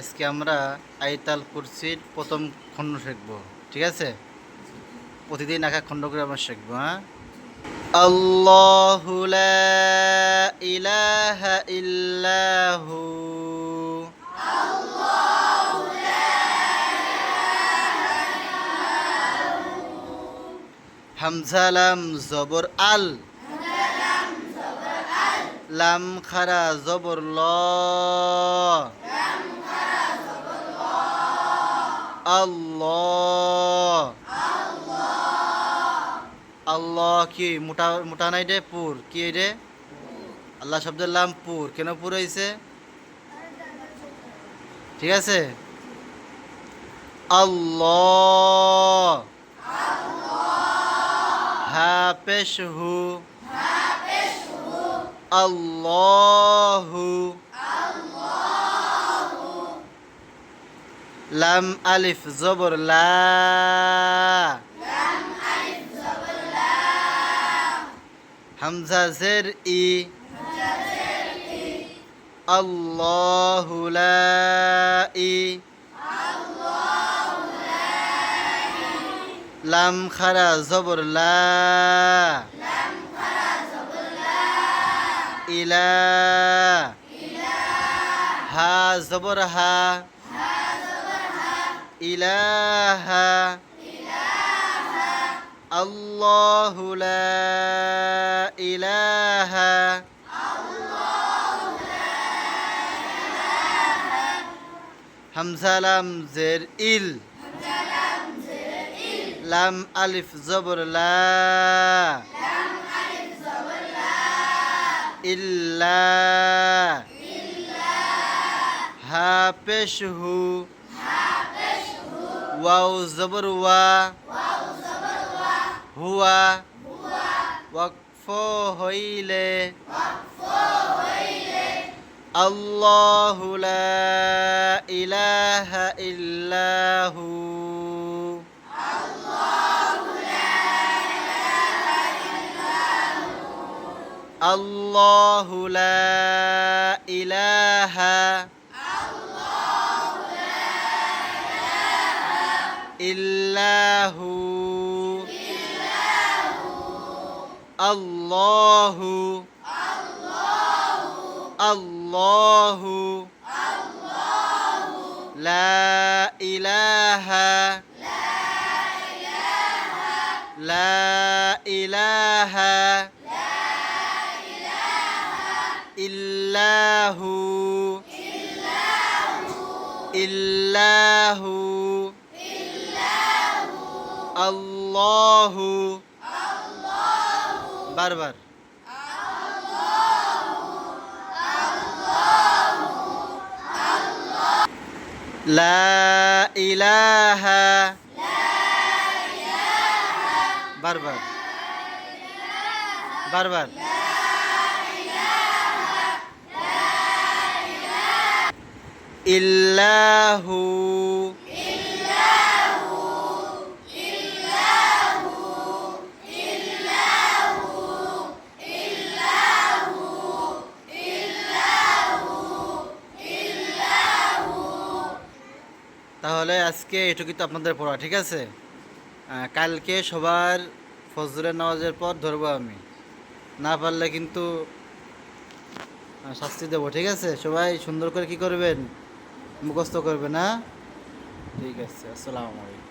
আজকে আমরা আইতাল কুরসির প্রথম খণ্ড শিখব, ঠিক আছে? প্রতিদিন একা খণ্ড করে আমরা শিখব হ্যাঁ? আল্লাহু লা ইলাহা ইল্লাহু। হামজালাম জবর আল। লাম খারা জবর ল। আল্লাহ। আল্লাহ কি? মোটা মোটা নাই রে পুর। কি রে আল্লাহ শব্দের লাম পুর। কেন পুর হয়েছে ঠিক আছে? আল্লাহ। পেশ হু। আল্লাহু। লাম আলিফ জবর লা। হামজা জের ই। আল্লাহু ই। লাম খারা জবর লা। ইলা। হা জবর হা। ইলাহা আল্লাহু লা ইলাহা হামজা লাম জের ইল লাম আলিফ জবর লা ইল্লা হা পেশ হু ওয়াও জবর ওয়া হুয়া ওয়াকফ হইলে আল্লাহু ইলাহা ইল্লাহু আল্লাহু লা ইলাহা ইল্লাহু আল্লাহু আল্লাহু লা ইলাহা লা ইলাহা ইল্লাহু ইল্লাহু আল্লাহু। বারবার। লা ইলাহা। বারবার। বারবার। ইল্লাহু। তাহলে আজকে এটুকুই তো আপনাদের পড়া, ঠিক আছে? কালকে সবার ফজরের নামাজের পর ধরবো আমি। না পারলে কিন্তু শাস্তি দেবো, ঠিক আছে? সবাই সুন্দর করে কি করবেন? মুখস্থ করবে না ঠিক আছে, আসসালামু আলাইকুম।